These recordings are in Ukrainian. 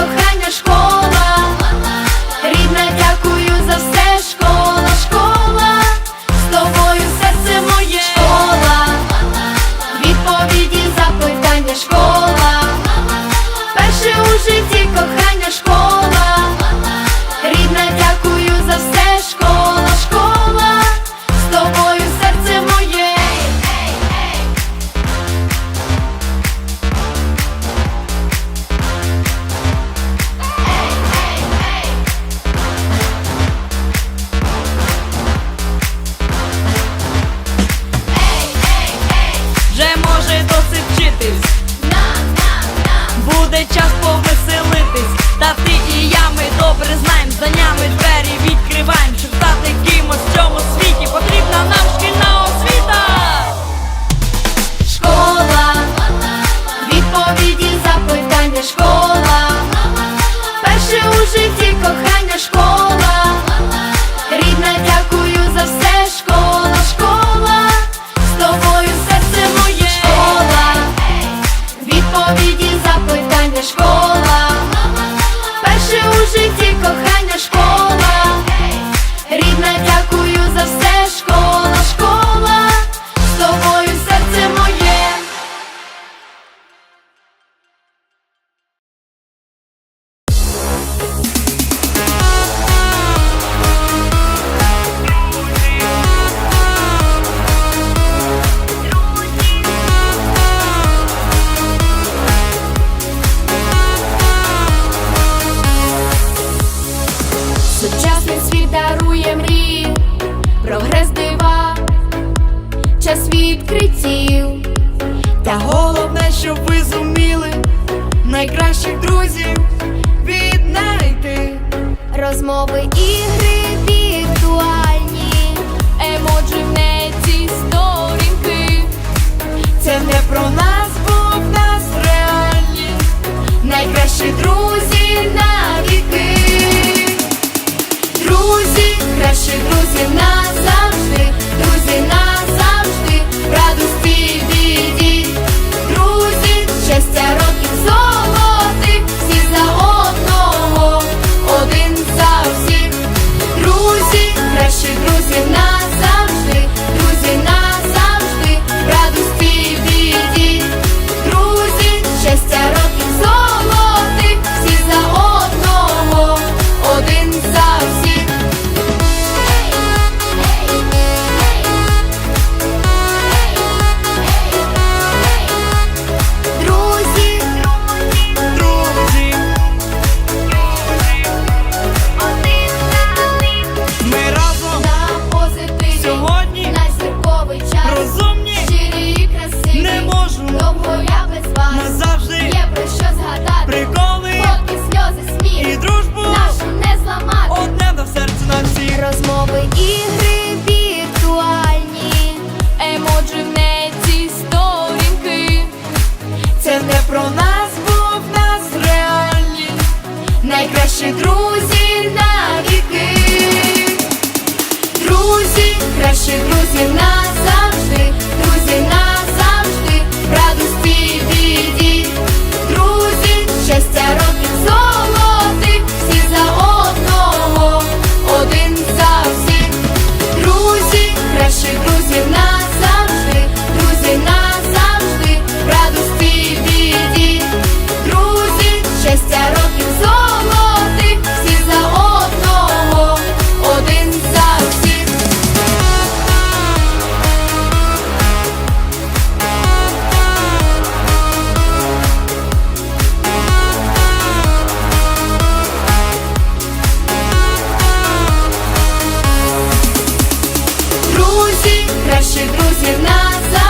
кохання, школа. Час повеселитись. Та ти і я ми добре знаємо. За нами двері відкриваємо, щоб стати кимось в цьому світі. Потрібна нам шкільна освіта. Школа, відповіді, запитання, школа. Перше у житті кохання, школа. Рідна, дякую за все, школа, школа. З тобою серце моє. Школа, відповіді, школа. Перше у житті кохання, школа. Друзів віднайти. Розмови, ігри друзі, кращих друзів нас.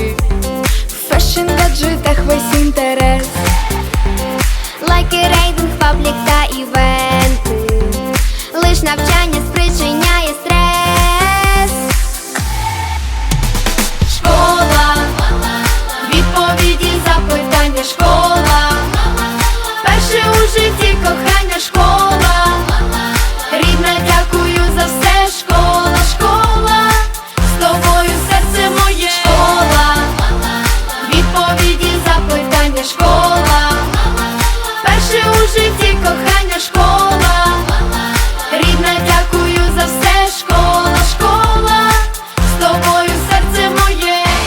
В фешн гаджетах весь інтерес. Лайки, рейтинг, паблік та івенти. Лиш навчання спричиняє стрес. Школа, відповіді, запитання, школа.